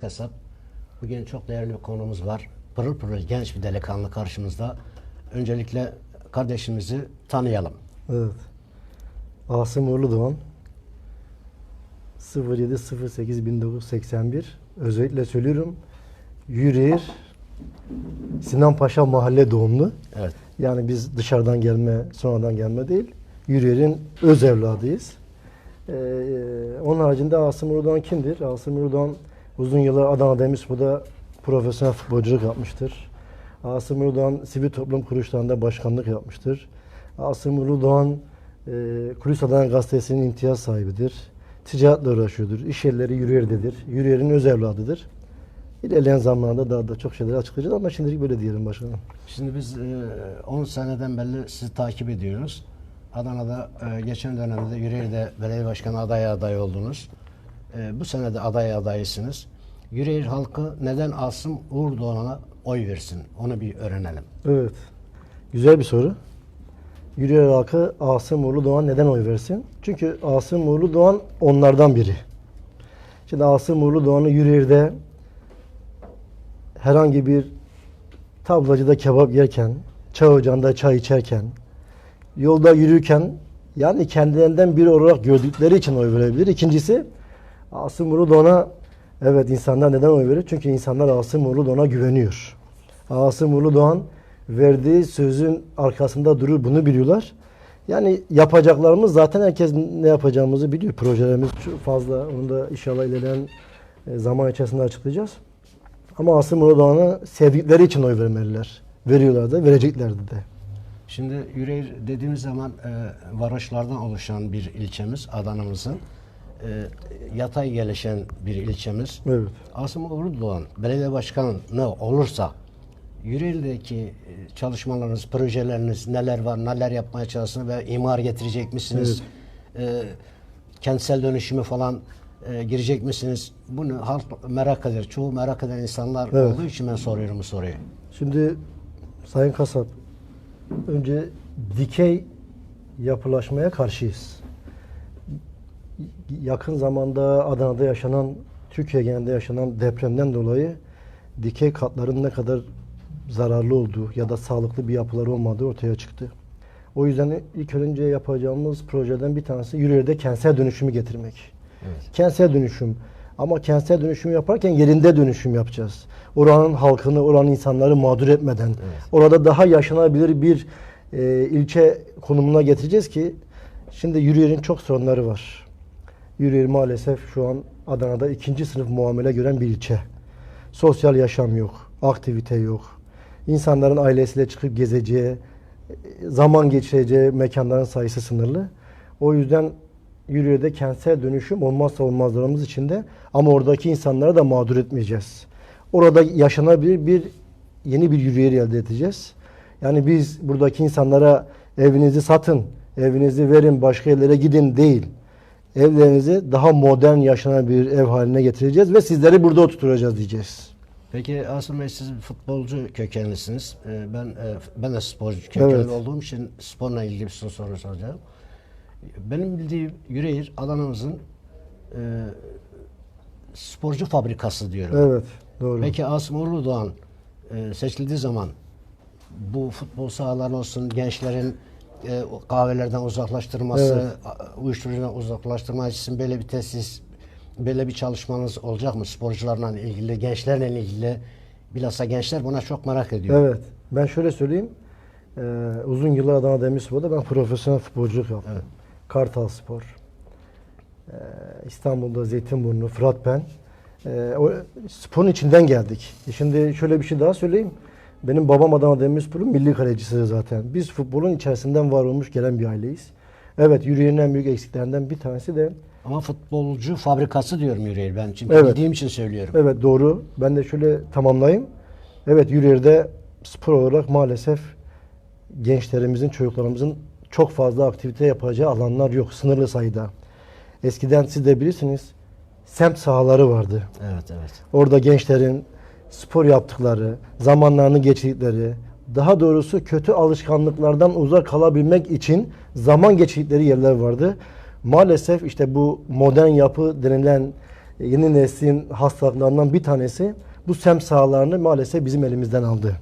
Kasap. Bugün çok değerli bir konumuz var. Pırıl pırıl genç bir delikanlı karşımızda. Öncelikle kardeşimizi tanıyalım. Evet. Asım Uğurlu Doğan 07.08.1981 özellikle söylüyorum Yüreğir Sinan Paşa mahalle doğumlu. Evet. Yani biz dışarıdan gelme, sonradan gelme değil. Yüreğir'in öz evladıyız. Ee, onun haricinde Asım Uğurlu Doğan kimdir? Asım Uğurlu Doğan uzun yıllar Adana Demirspor'da profesyonel futbolculuk yapmıştır. Asım Uğurlu Doğan sivil toplum kuruluşlarında başkanlık yapmıştır. Asım Uğurlu Doğan e, Kulis Adana Gazetesi'nin imtiyaz sahibidir. Ticaretle uğraşıyordur. İş yerleri Yüreğir'dedir. Yüreğir'in öz evladıdır. İlerleyen zamanlarda daha da çok şeyleri açıklayacağız ama şimdilik böyle diyelim başkanım. Şimdi biz e, 10 seneden beri sizi takip ediyoruz. Adana'da e, geçen dönemde Yüreğir'de belediye başkanı aday aday oldunuz. E, bu sene de aday adaysınız. Yüreğir halkı neden Asım Uğur Doğan'a oy versin? Onu bir öğrenelim. Evet. Güzel bir soru. Yüreğir halkı Asım Uğurlu Doğan neden oy versin? Çünkü Asım Uğurlu Doğan onlardan biri. Şimdi Asım Uğurlu Doğan'ı Yüreğir'de herhangi bir tablacıda kebap yerken, çay ocağında çay içerken, yolda yürürken yani kendilerinden biri olarak gördükleri için oy verebilir. İkincisi Asım Uğurlu Doğan'a evet insanlar neden oy verir? Çünkü insanlar Asım Uğurlu Doğan'a güveniyor. Asım Uğurlu Doğan verdiği sözün arkasında durur bunu biliyorlar. Yani yapacaklarımız zaten herkes ne yapacağımızı biliyor. Projelerimiz fazla. Onu da inşallah ilerleyen e, zaman içerisinde açıklayacağız. Ama Asım Uğurlu Doğan'a sevdikleri için oy vermeliler. Veriyorlar da, vereceklerdi de. Şimdi Yüreğir dediğimiz zaman e, varoşlardan oluşan bir ilçemiz Adana'mızın. E, yatay gelişen bir ilçemiz. Evet. Asım Uğurlu Doğan belediye başkanı olursa Yüreğir'deki e, çalışmalarınız, projeleriniz neler var, neler yapmaya çalışıyorsunuz ve imar getirecek misiniz? E, kentsel dönüşümü falan e, girecek misiniz? Bunu halk merak eder. Çoğu merak eden insanlar Evet. olduğu için ben soruyorum bu soruyu. Şimdi Sayın Kasap, önce dikey yapılaşmaya karşıyız. Yakın zamanda Adana'da yaşanan, Türkiye genelinde yaşanan depremden dolayı dikey katların ne kadar zararlı olduğu ya da sağlıklı bir yapıları olmadığı ortaya çıktı. O yüzden ilk önce yapacağımız projeden bir tanesi Yüreğir'de kentsel dönüşümü getirmek. Evet. Kentsel dönüşüm. Ama kentsel dönüşüm yaparken yerinde dönüşüm yapacağız. Oranın halkını, oranın insanları mağdur etmeden, orada daha yaşanabilir bir e, ilçe konumuna getireceğiz ki şimdi Yüreğir'in çok sorunları var. Yüreğir maalesef şu an Adana'da ikinci sınıf muamele gören bir ilçe. Sosyal yaşam yok, aktivite yok. İnsanların ailesiyle çıkıp gezeceği, zaman geçireceği mekanların sayısı sınırlı. O yüzden Yüreğir'de kentsel dönüşüm olmazsa olmazlarımız içinde ama oradaki insanları da mağdur etmeyeceğiz. Orada yaşanabilir bir yeni bir Yüreğir elde edeceğiz. Yani biz buradaki insanlara evinizi satın, evinizi verin, başka yerlere gidin değil. Evlerinizi daha modern yaşanabilir ev haline getireceğiz ve sizleri burada oturtacağız diyeceğiz. Peki Asım Bey siz futbolcu kökenlisiniz. Ee, Ben e, ben de sporcu kökenli Evet. olduğum için sporla ilgili bir soru soru soracağım. Benim bildiğim Yüreğir Adana'mızın e, sporcu fabrikası diyorum. Evet, doğru. Peki Asım Uğurlu Doğan e, seçildiği zaman bu futbol sahaları olsun, gençlerin e, kahvelerden uzaklaştırması, Evet. uyuşturucudan uzaklaştırma için böyle bir tesis, böyle bir çalışmanız olacak mı? Sporcularla ilgili, gençlerle ilgili. Bilhassa gençler buna çok merak ediyor. Evet. Ben şöyle söyleyeyim. Ee, uzun yıllar Adana Demirspor'da ben profesyonel futbolculuk yaptım. Evet. Kartal Spor. Ee, İstanbul'da Zeytinburnu, Fıratpen. Ee, o sporun içinden geldik. E şimdi şöyle bir şey daha söyleyeyim. Benim babam Adana Demirspor'un milli kalecisi zaten. Biz futbolun içerisinden var olmuş gelen bir aileyiz. Evet, yürüyenin en büyük eksiklerinden bir tanesi de Ama futbolcu fabrikası diyorum Yüreğir ben. Çünkü Evet. bildiğim için söylüyorum. Evet doğru. Ben de şöyle tamamlayayım. Evet Yüreğir'de spor olarak maalesef gençlerimizin, çocuklarımızın çok fazla aktivite yapacağı alanlar yok. Sınırlı sayıda. Eskiden siz de bilirsiniz semt sahaları vardı. Evet, evet. Orada gençlerin spor yaptıkları, zamanlarını geçirdikleri, daha doğrusu kötü alışkanlıklardan uzak kalabilmek için zaman geçirdikleri yerler vardı. Maalesef işte bu modern yapı denilen yeni neslin hastalıklarından bir tanesi bu sem sahalarını maalesef bizim elimizden aldı.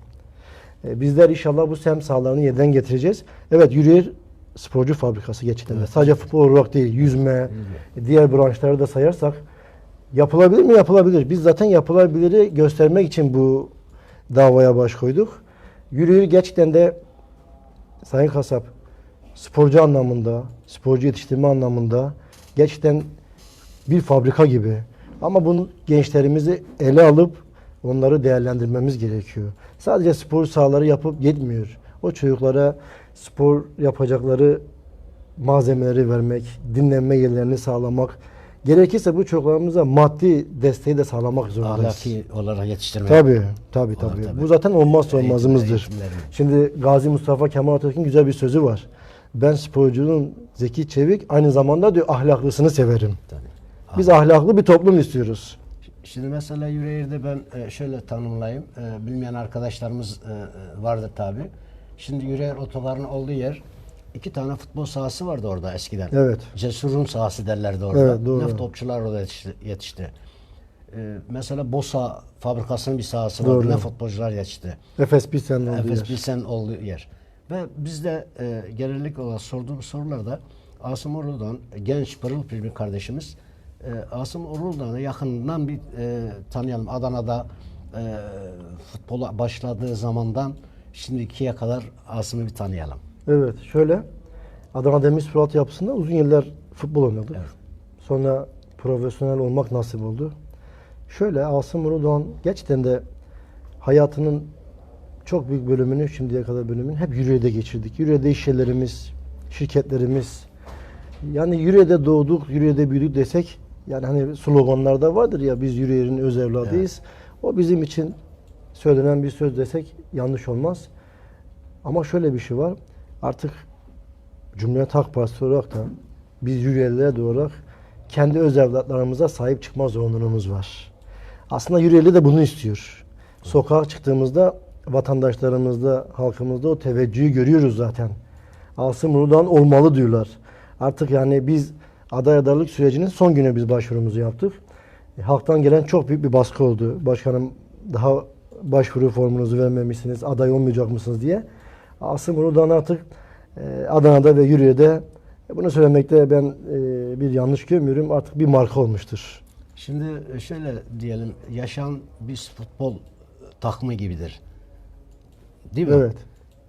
E, Bizler inşallah bu sem sahalarını yeniden getireceğiz. Evet Yürüyer sporcu fabrikası gerçekten de. Sadece futbol olarak değil, yüzme, diğer branşları da sayarsak yapılabilir mi? Yapılabilir. Biz zaten yapılabiliri göstermek için bu davaya baş koyduk. Yürüyer gerçekten de Sayın Kasap sporcu anlamında, sporcu yetiştirme anlamında gerçekten bir fabrika gibi. Ama bunu gençlerimizi ele alıp onları değerlendirmemiz gerekiyor. Sadece spor sahaları yapıp yetmiyor. O çocuklara spor yapacakları malzemeleri vermek, dinlenme yerlerini sağlamak, gerekirse bu çocuklarımıza maddi desteği de sağlamak zorundayız. Ahlaki olarak yetiştirmek. Tabii, tabii, tabii. tabii. Bu zaten olmazsa olmazımızdır. eğitimlerin. Şimdi Gazi Mustafa Kemal Atatürk'ün güzel bir sözü var. Ben sporcunun zeki, çevik, aynı zamanda diyor ahlaklısını severim. Tabii. Biz ahlaklı bir toplum istiyoruz. Şimdi mesela Yüreğir'de ben e, şöyle tanımlayayım. E, Bilmeyen arkadaşlarımız e, vardır tabi. Şimdi Yüreğir otogarının olduğu yer iki tane futbol sahası vardı orada eskiden. Evet. Cesur'un sahası derlerdi orada. Evet, doğru. Ne topçular orada yetişti. yetişti. E, mesela Bosa fabrikasının bir sahası Doğru. vardı. Ne futbolcular yetişti. Efes Pilsen'in olduğu Efes yer. Pilsen olduğu yer. Ve biz de e, genellikle olarak sorduğum sorularda Asım Urul'dan genç pırıl pırıl bir kardeşimiz e, Asım Urul'dan'ı yakından bir e, tanıyalım. Adana'da e, futbola başladığı zamandan şimdikiye kadar Asım'ı bir tanıyalım. Evet, şöyle Adana Demirspor altyapısında uzun yıllar futbol oynadık. Evet. Sonra profesyonel olmak nasip oldu. Şöyle Asım Urudoğan gerçekten de hayatının çok büyük bölümünü şimdiye kadar bölümünü hep Yüreğir'de geçirdik. Yüreğir'de iş yerlerimiz, şirketlerimiz. Yani Yüreğir'de doğduk, Yüreğir'de büyüdük desek yani hani sloganlarda vardır ya biz Yüreğir'in öz evladıyız. O bizim için söylenen bir söz desek yanlış olmaz. Ama şöyle bir şey var. Artık Cumhuriyet Halk Partisi olarak da biz Yüreğirliler de olarak kendi öz evlatlarımıza sahip çıkma zorunluluğumuz var. Aslında Yüreğirli de bunu istiyor. Sokağa çıktığımızda vatandaşlarımızda, halkımızda o teveccühü görüyoruz zaten. Asım Ulu'dan olmalı diyorlar. Artık yani biz aday adaylık sürecinin son günü biz başvurumuzu yaptık. E, Halktan gelen çok büyük bir baskı oldu. Başkanım daha başvuru formunuzu vermemişsiniz, aday olmayacak mısınız diye. Asım Ulu'dan artık e, Adana'da ve Yüreğir'de e, bunu söylemekte ben e, bir yanlış görmüyorum. Artık bir marka olmuştur. Şimdi e, şöyle diyelim yaşam bir futbol takımı gibidir. Değil mi? Evet.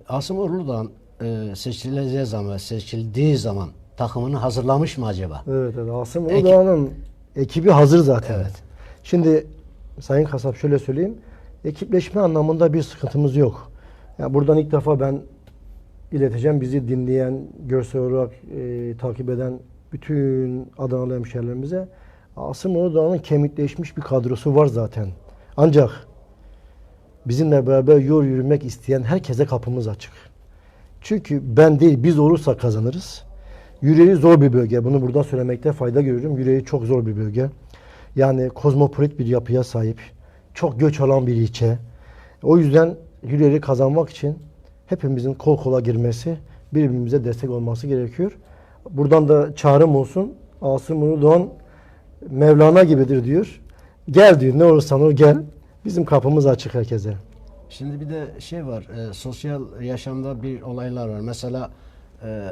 Asım Urlu'dan e, seçileceği zaman, seçildiği zaman takımını hazırlamış mı acaba? Evet, evet. Asım Uludağ'ın ekibi hazır zaten. Evet. Şimdi Sayın Kasap şöyle söyleyeyim. Ekipleşme anlamında bir sıkıntımız yok. Ya buradan ilk defa ben ileteceğim bizi dinleyen, görsel olarak e, takip eden bütün Adanalı hemşehrilerimize Asım Uludağ'ın kemikleşmiş bir kadrosu var zaten. Ancak bizimle beraber yol yürümek isteyen herkese kapımız açık. Çünkü ben değil biz olursak kazanırız. Yüreği zor bir bölge. Bunu burada söylemekte fayda görüyorum. Yüreği çok zor bir bölge. Yani kozmopolit bir yapıya sahip. Çok göç alan bir ilçe. O yüzden yüreği kazanmak için hepimizin kol kola girmesi, birbirimize destek olması gerekiyor. Buradan da çağrım olsun. Asım Uludoğan Mevlana gibidir diyor. Gel diyor. Ne olursan ol gel. Bizim kapımız açık herkese. Şimdi bir de şey var, e, sosyal yaşamda bir olaylar var. Mesela e,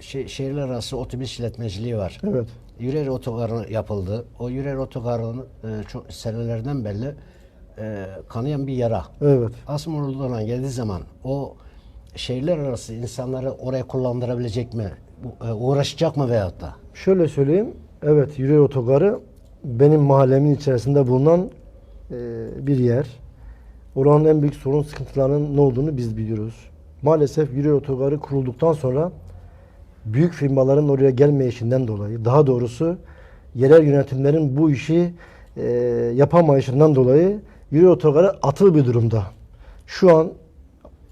şey, şehirler arası otobüs işletmeciliği var. Evet. Yürer otogarı yapıldı. O Yürer otogarının e, çok senelerden belli e, kanayan bir yara. Evet. Asım geldiği zaman o şehirler arası insanları oraya kullandırabilecek mi? Bu, e, uğraşacak mı veyahut da? Şöyle söyleyeyim. Evet, Yüreğir Otogarı benim mahallemin içerisinde bulunan e, bir yer. Oranın en büyük sorun sıkıntılarının ne olduğunu biz biliyoruz. Maalesef Yüreğir Otogarı kurulduktan sonra büyük firmaların oraya gelmeyişinden dolayı, daha doğrusu yerel yönetimlerin bu işi e, yapamayışından dolayı Yüreğir Otogarı atıl bir durumda. Şu an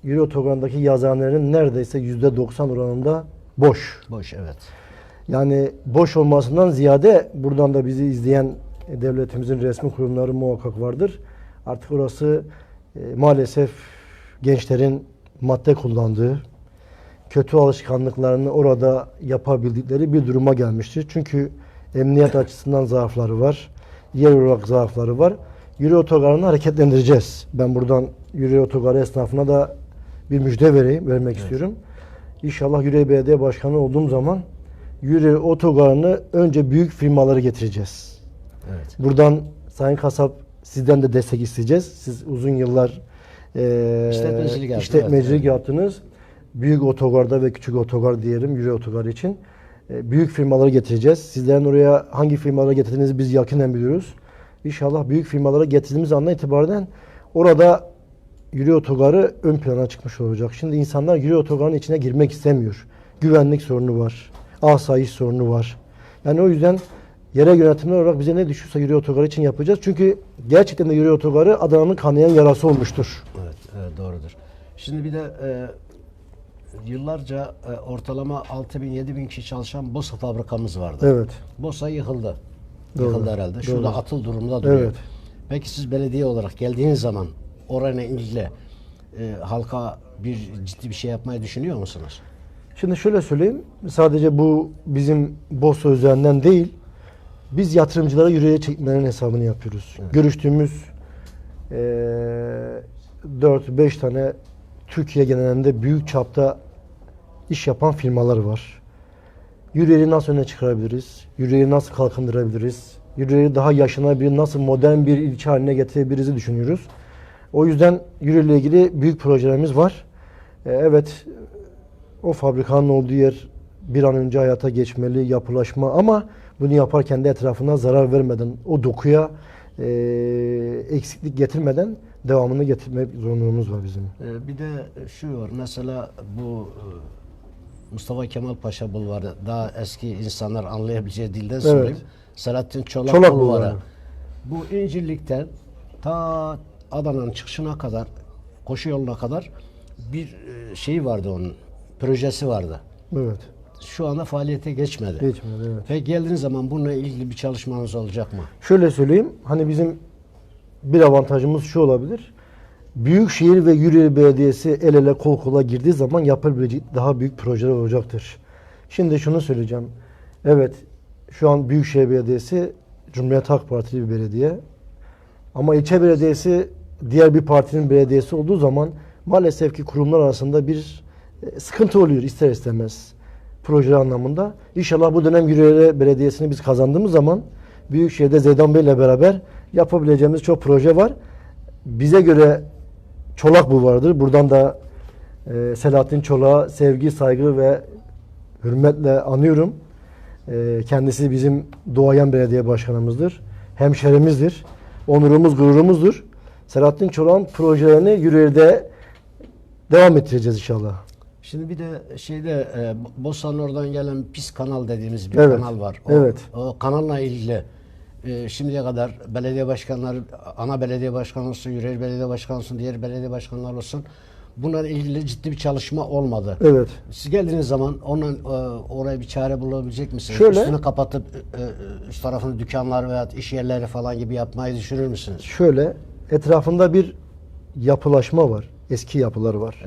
Yüreğir Otogarı'ndaki yazıhanelerin neredeyse %90 oranında boş. Boş evet. Yani boş olmasından ziyade buradan da bizi izleyen devletimizin resmi kurumları muhakkak vardır. Artık orası e, maalesef gençlerin madde kullandığı, kötü alışkanlıklarını orada yapabildikleri bir duruma gelmiştir. Çünkü Emniyet açısından zaafları var. Yer olarak zaafları var. Yürü otogarını hareketlendireceğiz. Ben buradan Yürü otogarı esnafına da bir müjde vereyim, vermek istiyorum. İnşallah Yüreğir Belediye Başkanı olduğum zaman Yürü otogarını önce büyük firmaları getireceğiz. Evet. Buradan Sayın Kasap sizden de destek isteyeceğiz. Siz uzun yıllar eee İşletmecilik yaptınız, işletmecilik evet. yaptınız. Büyük otogarda ve küçük otogar diyelim, yürü otogar için. E, büyük firmaları getireceğiz. Sizlerin oraya hangi firmaları getirdiğinizi biz yakinen biliyoruz. İnşallah büyük firmaları getirdiğimiz andan itibaren orada yürü otogarı ön plana çıkmış olacak. Şimdi insanlar yürü otogarın içine girmek istemiyor. Güvenlik sorunu var. Asayiş sorunu var. Yani o yüzden yerel yönetimler olarak bize ne düşürse yürü otogarı için yapacağız. Çünkü gerçekten de yürü otogarı Adana'nın kanayan yarası olmuştur. Evet, evet doğrudur. Şimdi bir de e, yıllarca e, ortalama 6 bin 7 bin kişi çalışan BOSA fabrikamız vardı. Evet. BOSA yıkıldı. Doğru, Yıkıldı herhalde. Şurada doğru. atıl durumda duruyor. Evet. Peki siz belediye olarak geldiğiniz zaman orayla ilgili e, halka bir ciddi bir şey yapmayı düşünüyor musunuz? Şimdi şöyle söyleyeyim. Sadece bu bizim BOSA üzerinden değil. Biz yatırımcılara yüreğe çekmenin hesabını yapıyoruz. Görüştüğümüz eee 4-5 tane Türkiye genelinde büyük çapta iş yapan firmalar var. Yüreği nasıl öne çıkarabiliriz? Yüreği nasıl kalkındırabiliriz? Yüreği daha yaşanabilir, nasıl modern bir ilçe haline getirebiliriz düşünüyoruz. O yüzden Yüreği ile ilgili büyük projelerimiz var. Ee, evet, o fabrikanın olduğu yer bir an önce hayata geçmeli, yapılaşma ama bunu yaparken de etrafına zarar vermeden, o dokuya e, eksiklik getirmeden devamını getirmek zorunluluğumuz var bizim. E, bir de şu var mesela bu e, Mustafa Kemal Paşa Bulvarı daha eski insanlar anlayabileceği dilden sorayım. Selahattin Çolak, Çolak Bulvarı. Bulvarı. Bu İncirlik'ten ta Adana'nın çıkışına kadar koşu yoluna kadar bir şeyi vardı onun projesi vardı. Evet. Şu anda faaliyete geçmedi. Geçmedi evet. Ve geldiğiniz zaman bununla ilgili bir çalışmanız olacak mı? Şöyle söyleyeyim. Hani bizim bir avantajımız şu olabilir. Büyükşehir ve Yüreğir Belediyesi el ele kol kola girdiği zaman yapılabilecek daha büyük projeler olacaktır. Şimdi şunu söyleyeceğim. Evet şu an Büyükşehir Belediyesi Cumhuriyet Halk Partili bir belediye. Ama ilçe belediyesi diğer bir partinin belediyesi olduğu zaman maalesef ki kurumlar arasında bir e, sıkıntı oluyor ister istemez proje anlamında. İnşallah bu dönem Yüreğir Belediyesi'ni biz kazandığımız zaman Büyükşehir'de Zeydan Bey ile beraber yapabileceğimiz çok proje var. Bize göre Çolak bu vardır. Buradan da e, Selahattin Çolak'a sevgi, saygı ve hürmetle anıyorum. E, kendisi bizim doğayan belediye başkanımızdır. Hemşerimizdir. Onurumuz, gururumuzdur. Selahattin Çolak'ın projelerini Yüreğir'de devam ettireceğiz inşallah. Şimdi bir de şeyde e, Bosan'ın oradan gelen pis kanal dediğimiz bir Evet, kanal var. O, evet. o kanalla ilgili e, şimdiye kadar belediye başkanları, ana belediye başkanı olsun, Yüreğir belediye başkanı olsun, diğer belediye başkanları olsun bunlarla ilgili ciddi bir çalışma olmadı. Evet. Siz geldiğiniz zaman ondan e, oraya bir çare bulabilecek misiniz? Şöyle- Üstünü kapatıp e, e, üst tarafını dükkanlar veya iş yerleri falan gibi yapmayı düşünür müsünüz? Şöyle etrafında bir yapılaşma var. Eski yapılar var.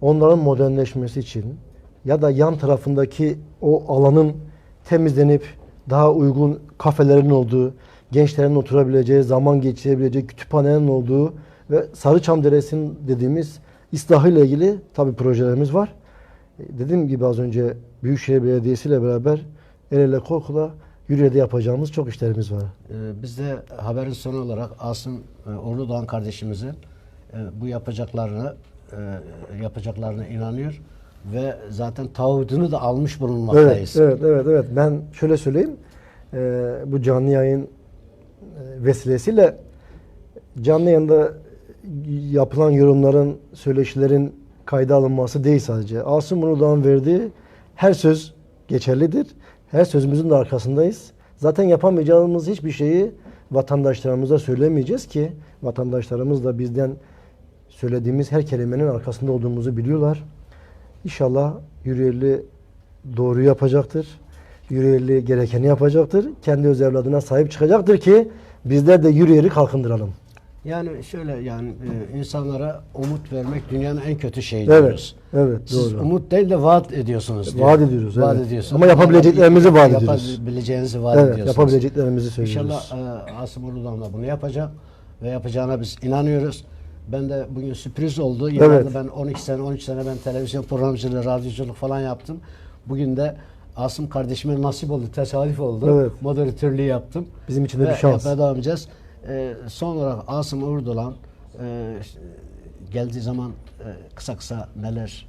Onların modernleşmesi için ya da yan tarafındaki o alanın temizlenip daha uygun kafelerin olduğu, gençlerin oturabileceği, zaman geçirebileceği kütüphanelerin olduğu ve Sarıçam Deresi'nin dediğimiz ıslahıyla ilgili tabi projelerimiz var. Dediğim gibi az önce Büyükşehir Belediyesi ile beraber el ele kol kola yürüyede yapacağımız çok işlerimiz var. Ee, Biz de haberin sonu olarak Asım e, Uğurlu Doğan kardeşimizin e, bu yapacaklarını e, yapacaklarına inanıyor ve zaten taahhüdünü de almış Evet, bulunmaktayız. evet, evet, evet. Ben şöyle söyleyeyim. Ee, bu canlı yayın e, vesilesiyle canlı yayında yapılan yorumların, söyleşilerin kayda alınması değil sadece. Asım Unu'dan verdiği her söz geçerlidir. Her sözümüzün de arkasındayız. Zaten yapamayacağımız hiçbir şeyi vatandaşlarımıza söylemeyeceğiz ki vatandaşlarımız da bizden söylediğimiz her kelimenin arkasında olduğumuzu biliyorlar. İnşallah Yüreğirli doğru yapacaktır. Yüreğirli gerekeni yapacaktır. Kendi öz evladına sahip çıkacaktır ki bizler de Yüreğir'i kalkındıralım. Yani şöyle yani e, insanlara umut vermek dünyanın en kötü şeyi Evet, diyoruz. evet, Siz doğru. umut değil de vaat ediyorsunuz. diyor. Vaat ediyoruz, Vaat evet. ediyorsunuz. Ama yapabileceklerimizi vaat ediyoruz. Yapabileceğinizi vaat Evet, ediyorsunuz. yapabileceklerimizi söylüyoruz. İnşallah e, Asım Uludan da bunu yapacak ve yapacağına biz inanıyoruz. Ben de bugün sürpriz oldu. Yıllardır Evet. ben 12 sene, 13 sene ben televizyon programcılığı, radyoculuk falan yaptım. Bugün de Asım kardeşime nasip oldu, tesadüf oldu. Evet. Moderatörlüğü yaptım. Bizim için de Ve bir şans. yapmaya devam edeceğiz. E, son olarak Asım Urdulan e, geldiği zaman e, kısa kısa neler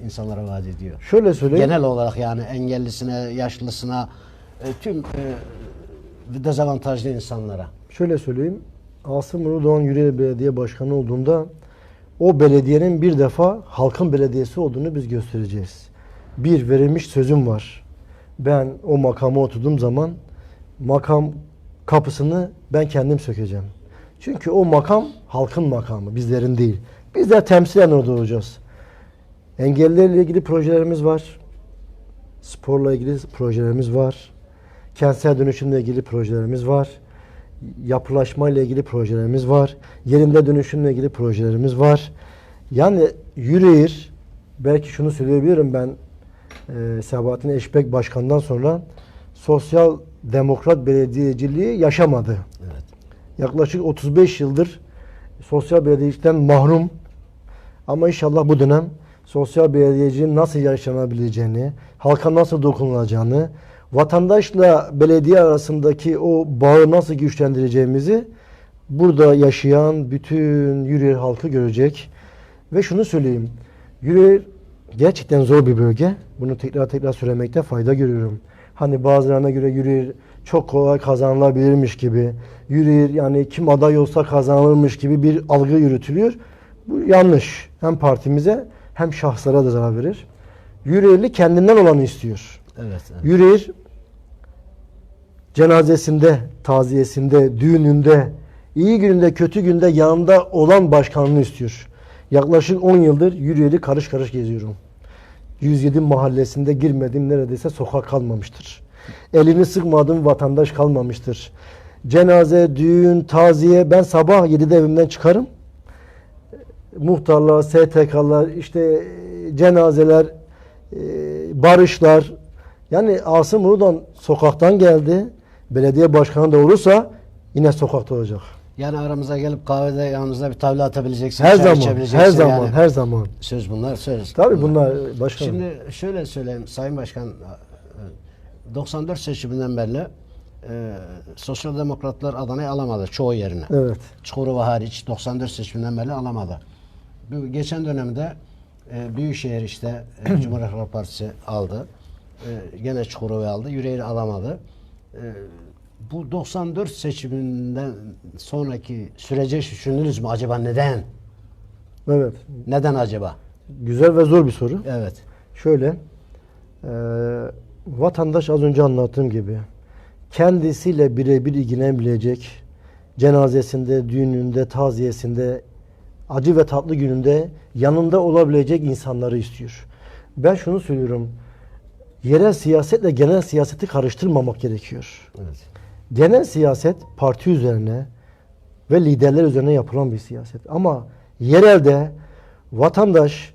e, insanlara vaat ediyor? Şöyle söyleyeyim. Genel olarak yani engellisine, yaşlısına, e, tüm e, dezavantajlı insanlara. Şöyle söyleyeyim. Asım Nuri Doğan Yüreğir Belediye Başkanı olduğunda o belediyenin bir defa halkın belediyesi olduğunu biz göstereceğiz. Bir verilmiş sözüm var. Ben o makama oturduğum zaman makam kapısını ben kendim sökeceğim. Çünkü o makam halkın makamı, bizlerin değil. Bizler temsilen orada olacağız. Engellilerle ilgili projelerimiz var. Sporla ilgili projelerimiz var. Kentsel dönüşümle ilgili projelerimiz var. Yapılaşma ile ilgili projelerimiz var. Yerinde dönüşümle ilgili projelerimiz var. Yani Yüreğir, belki şunu söyleyebilirim ben e, Sabahattin Eşbek Başkan'dan sonra sosyal demokrat belediyeciliği yaşamadı. Evet. Yaklaşık 35 yıldır sosyal belediyecilikten mahrum. Ama inşallah bu dönem sosyal belediyeciliğin nasıl yaşanabileceğini, halka nasıl dokunulacağını, vatandaşla belediye arasındaki o bağı nasıl güçlendireceğimizi burada yaşayan bütün Yüreğir halkı görecek. Ve şunu söyleyeyim. Yüreğir gerçekten zor bir bölge. Bunu tekrar tekrar söylemekte fayda görüyorum. Hani bazılarına göre Yüreğir çok kolay kazanılabilirmiş gibi. Yüreğir yani kim aday olsa kazanılırmış gibi bir algı yürütülüyor. Bu yanlış. Hem partimize hem şahslara da zarar verir. Yüreğirli kendinden olanı istiyor. Evet. evet. Yüreğir cenazesinde, taziyesinde, düğününde, iyi gününde, kötü günde yanında olan başkanını istiyor. Yaklaşık 10 yıldır Yüreğir'i karış karış geziyorum. 107 mahallesinde girmedim neredeyse sokak kalmamıştır. Elini sıkmadığım vatandaş kalmamıştır. Cenaze, düğün, taziye ben sabah 7'de evimden çıkarım. Muhtarlar, STK'lar, işte cenazeler, e, barışlar. Yani Asım Ulu'dan sokaktan geldi. Belediye başkanı da olursa yine sokakta olacak. Yani aramıza gelip kahvede yanımızda bir tavla atabileceksin. Her çay zaman, içebileceksin her zaman, yani. her zaman. Söz bunlar söz. Tabii bunlar başkanım. Şimdi şöyle söyleyeyim Sayın Başkan e, 94 seçiminden beri e, Sosyal Demokratlar Adana'yı alamadı çoğu yerine. Evet. Çukurova hariç 94 seçiminden beri alamadı. Bu geçen dönemde e, Büyükşehir işte e, Cumhuriyet Halk Partisi aldı. E, gene Çukurova'yı aldı. Yüreğir'i alamadı. Bu 94 seçiminden sonraki sürece düşündünüz mü acaba neden? Evet. Neden acaba? Güzel ve zor bir soru. Evet. Şöyle, e, vatandaş az önce anlattığım gibi kendisiyle birebir ilgilenebilecek, cenazesinde, düğününde, taziyesinde, acı ve tatlı gününde yanında olabilecek insanları istiyor. Ben şunu söylüyorum, yerel siyasetle genel siyaseti karıştırmamak gerekiyor. Evet. Genel siyaset parti üzerine ve liderler üzerine yapılan bir siyaset. Ama yerelde vatandaş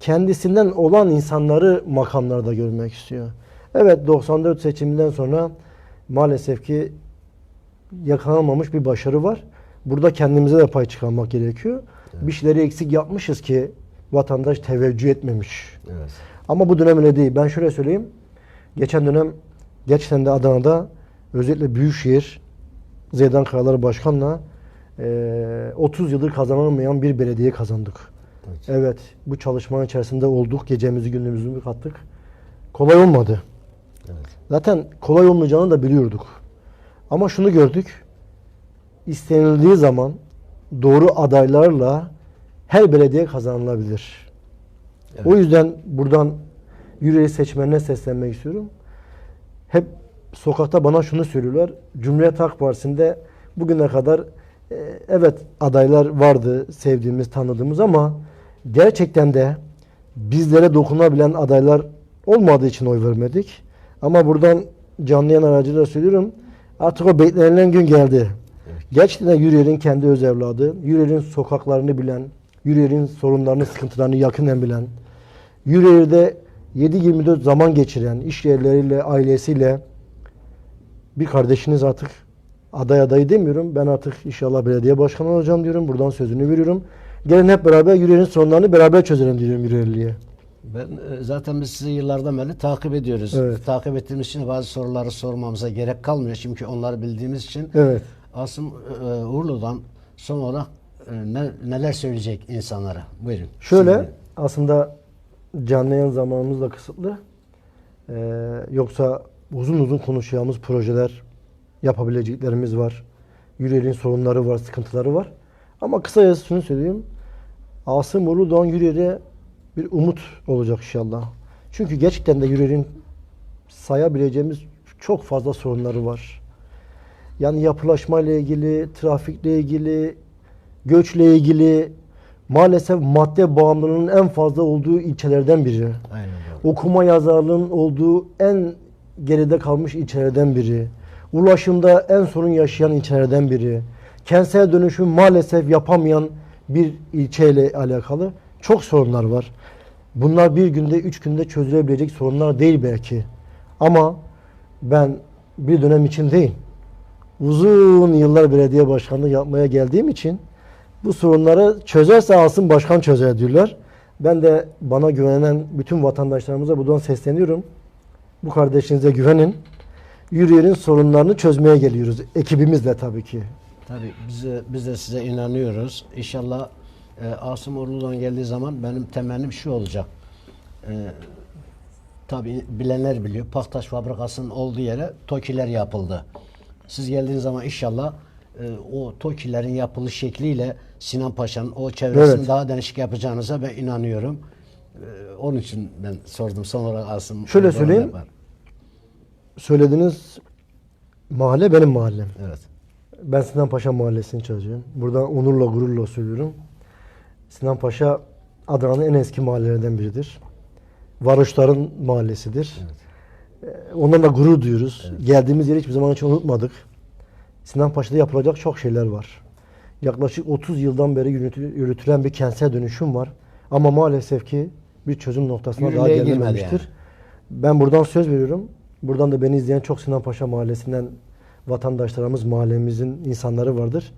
kendisinden olan insanları makamlarda görmek istiyor. Evet 94 seçiminden sonra maalesef ki yakalanmamış bir başarı var. Burada kendimize de pay çıkarmak gerekiyor. Bir şeyleri eksik yapmışız ki vatandaş teveccüh etmemiş. Evet. Ama bu dönem öyle değil. Ben şöyle söyleyeyim. Geçen dönem gerçekten de Adana'da özellikle Büyükşehir Zeydan Kayalar Başkan'la eee, 30 yıldır kazanılmayan bir belediye kazandık. Evet. Evet, bu çalışmanın içerisinde olduk. Gecemizi gündüzümüzü kattık. Kolay olmadı. Evet. Zaten kolay olmayacağını da biliyorduk. Ama şunu gördük. İstenildiği zaman doğru adaylarla her belediye kazanılabilir. Evet. O yüzden buradan yüreği seçmenine seslenmek istiyorum. Hep sokakta bana şunu söylüyorlar. Cumhuriyet Halk Partisi'nde bugüne kadar e, evet adaylar vardı sevdiğimiz, tanıdığımız ama gerçekten de bizlere dokunabilen adaylar olmadığı için oy vermedik. Ama buradan canlı yayın aracılığıyla söylüyorum. Artık o beklenilen gün geldi. Gerçekten Yürüyer'in kendi öz evladı, Yürüyer'in sokaklarını bilen, Yürüyer'in sorunlarını, sıkıntılarını yakından bilen, Yürüyer'de 7-24 zaman geçiren, iş yerleriyle, ailesiyle bir kardeşiniz artık aday adayı demiyorum. Ben artık inşallah belediye başkanı olacağım diyorum. Buradan sözünü veriyorum. Gelin hep beraber Yürüyer'in sorunlarını beraber çözelim diyorum Yürüyerli'ye. Ben e, zaten biz sizi yıllardan beri takip ediyoruz. Evet. Takip ettiğimiz için bazı soruları sormamıza gerek kalmıyor. Çünkü onları bildiğimiz için. Evet. Asım e, Uğurlu'dan son olarak e, ne, neler söyleyecek insanlara? Buyurun. Şöyle de- aslında canlı yayın zamanımız da kısıtlı. Ee, yoksa uzun uzun konuşacağımız projeler yapabileceklerimiz var. Yürüyer'in sorunları var, sıkıntıları var. Ama kısacası şunu söyleyeyim. Asım Uludoğan Yürüyer'e bir umut olacak inşallah. Çünkü gerçekten de Yürüyer'in sayabileceğimiz çok fazla sorunları var. Yani yapılaşma ile ilgili, trafikle ilgili, göçle ilgili maalesef madde bağımlılığının en fazla olduğu ilçelerden biri. Aynen doğru. Okuma yazarlığın olduğu en geride kalmış ilçelerden biri. Ulaşımda en sorun yaşayan ilçelerden biri. Kentsel dönüşüm maalesef yapamayan bir ilçeyle alakalı çok sorunlar var. Bunlar bir günde, üç günde çözülebilecek sorunlar değil belki. Ama ben bir dönem için değil, uzun yıllar belediye başkanlığı yapmaya geldiğim için bu sorunları çözerse alsın başkan çözer diyorlar. Ben de bana güvenen bütün vatandaşlarımıza buradan sesleniyorum. Bu kardeşinize güvenin. Yürüyerin sorunlarını çözmeye geliyoruz. Ekibimizle tabii ki. Tabii biz biz de size inanıyoruz. İnşallah e, Asım Uğurlu'dan geldiği zaman benim temennim şu olacak. E, tabii bilenler biliyor. Paktaş fabrikasının olduğu yere TOKİ'ler yapıldı. Siz geldiğiniz zaman inşallah o TOKİ'lerin yapılış şekliyle Sinan Paşa'nın o çevresini Evet. daha değişik yapacağınıza ben inanıyorum. E, onun için ben sordum. Son olarak Asım Şöyle söyleyeyim. yapar. Söylediğiniz mahalle benim mahallem. Evet. Ben Sinan Paşa mahallesini çalışıyorum. Buradan onurla gururla söylüyorum. Sinan Paşa Adana'nın en eski mahallelerinden biridir. Varoşların mahallesidir. Ee, Ondan da gurur duyuyoruz. Geldiğimiz yeri hiçbir zaman hiç unutmadık. Sinan Paşa'da yapılacak çok şeyler var. Yaklaşık 30 yıldan beri yürütü- yürütülen bir kentsel dönüşüm var. Ama maalesef ki bir çözüm noktasına daha Yürürlüğe girmedi gelinememiştir. yani. Ben buradan söz veriyorum. Buradan da beni izleyen çok Sinan Paşa Mahallesi'nden vatandaşlarımız, mahallemizin insanları vardır.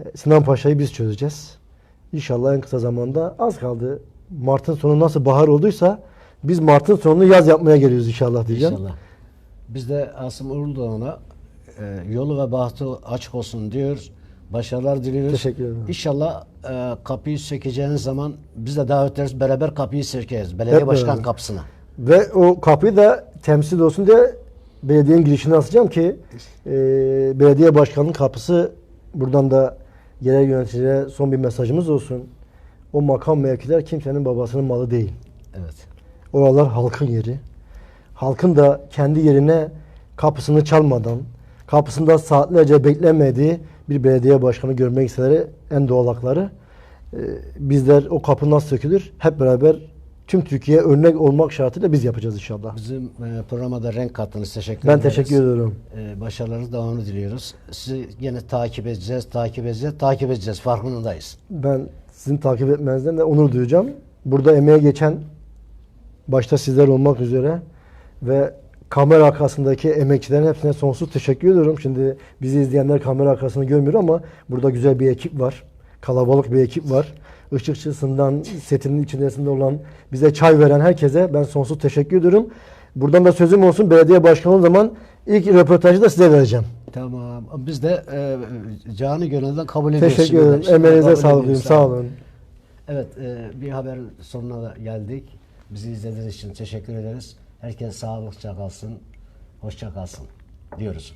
Ee, Sinan Paşa'yı biz çözeceğiz. İnşallah en kısa zamanda az kaldı. Mart'ın sonu nasıl bahar olduysa biz Mart'ın sonunu yaz yapmaya geliyoruz inşallah diyeceğim. İnşallah. Biz de Asım Uğurlu'na e, yolu ve bahtı açık olsun diyoruz. Başarılar diliyoruz. Teşekkür ederim. İnşallah e, kapıyı sökeceğiniz zaman biz de davet ederiz. Beraber kapıyı sökeriz. Belediye Hep başkan beraber. kapısına. Ve o kapıyı da temsil olsun diye belediyenin girişine asacağım ki e, belediye başkanının kapısı buradan da yerel yöneticilere son bir mesajımız olsun. O makam mevkiler kimsenin babasının malı değil. Evet. Oralar halkın yeri. Halkın da kendi yerine kapısını çalmadan, kapısında saatlerce beklemediği bir belediye başkanı görmek isteleri en doğal hakları. Ee, bizler o kapı nasıl sökülür? Hep beraber tüm Türkiye örnek olmak şartıyla biz yapacağız inşallah. Bizim e, programa da renk kattınız. Teşekkür Ben ederiz. teşekkür ediyorum. E, başarılarınız devamını diliyoruz. Sizi yine takip edeceğiz, takip edeceğiz, takip edeceğiz. Farkındayız. Ben sizin takip etmenizden de onur duyacağım. Burada emeğe geçen başta sizler olmak üzere ve kamera arkasındaki emekçilerin hepsine sonsuz teşekkür ediyorum. Şimdi bizi izleyenler kamera arkasını görmüyor ama burada güzel bir ekip var. Kalabalık bir ekip var. Işıkçısından, setinin içerisinde olan, bize çay veren herkese ben sonsuz teşekkür ediyorum. Buradan da sözüm olsun belediye başkanı o zaman ilk röportajı da size vereceğim. Tamam. Biz de e, canı gönülden kabul ediyoruz. Teşekkür ederim. Emeğinize sağlık diyeyim. Sağ olun. Evet, e, bir haber sonuna da geldik. Bizi izlediğiniz için teşekkür ederiz. Herkes sağlıkça kalsın, hoşça kalsın diyoruz.